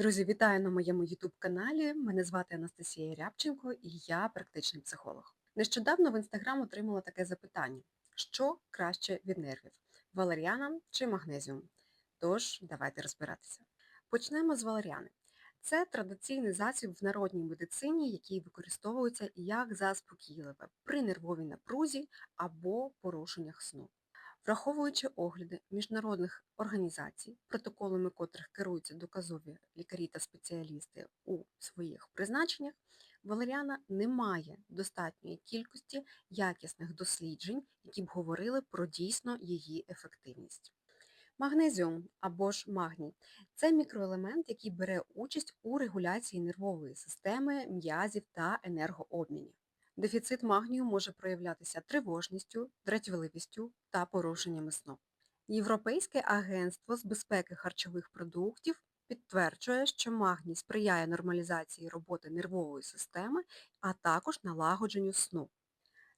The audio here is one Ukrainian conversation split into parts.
Друзі, вітаю на моєму YouTube каналі. Мене звати Анастасія Рябченко і я практичний психолог. Нещодавно в інстаграм отримала таке запитання: що краще від нервів? Валеріана чи магнезіум? Тож, давайте розбиратися. Почнемо з валеріани. Це традиційний засіб в народній медицині, який використовується як заспокійливе при нервовій напрузі або порушеннях сну. Враховуючи огляди міжнародних організацій, протоколами котрих керуються доказові лікарі та спеціалісти у своїх призначеннях, валеріана не має достатньої кількості якісних досліджень, які б говорили про дійсно її ефективність. Магнезіум або ж магній це мікроелемент, який бере участь у регуляції нервової системи, м'язів та енергообмінів. Дефіцит магнію може проявлятися тривожністю, дратівливістю та порушеннями сну. Європейське агентство з безпеки харчових продуктів підтверджує, що магній сприяє нормалізації роботи нервової системи, а також налагодженню сну.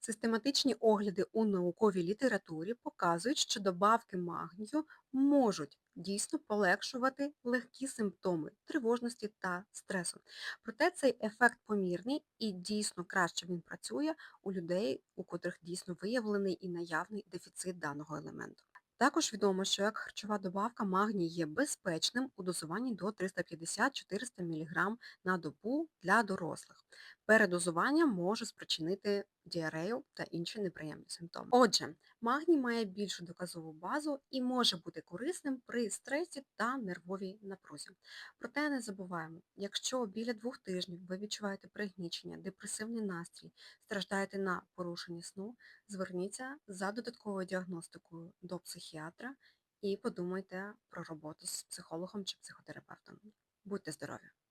Систематичні огляди у науковій літературі показують, що добавки магнію можуть дійсно полегшувати легкі симптоми тривожності та стресу. Проте цей ефект помірний і дійсно краще він працює у людей, у котрих дійсно виявлений і наявний дефіцит даного елементу. Також відомо, що як харчова добавка магній є безпечним у дозуванні до 350-400 мг на добу для дорослих. Передозування може спричинити діарею та інші неприємні симптоми. Отже, магній має більшу доказову базу і може бути корисним при стресі та нервовій напрузі. Проте не забуваємо, якщо біля двох тижнів ви відчуваєте пригнічення, депресивний настрій, страждаєте на порушення сну, зверніться за додатковою діагностикою до психіатра і подумайте про роботу з психологом чи психотерапевтом. Будьте здорові!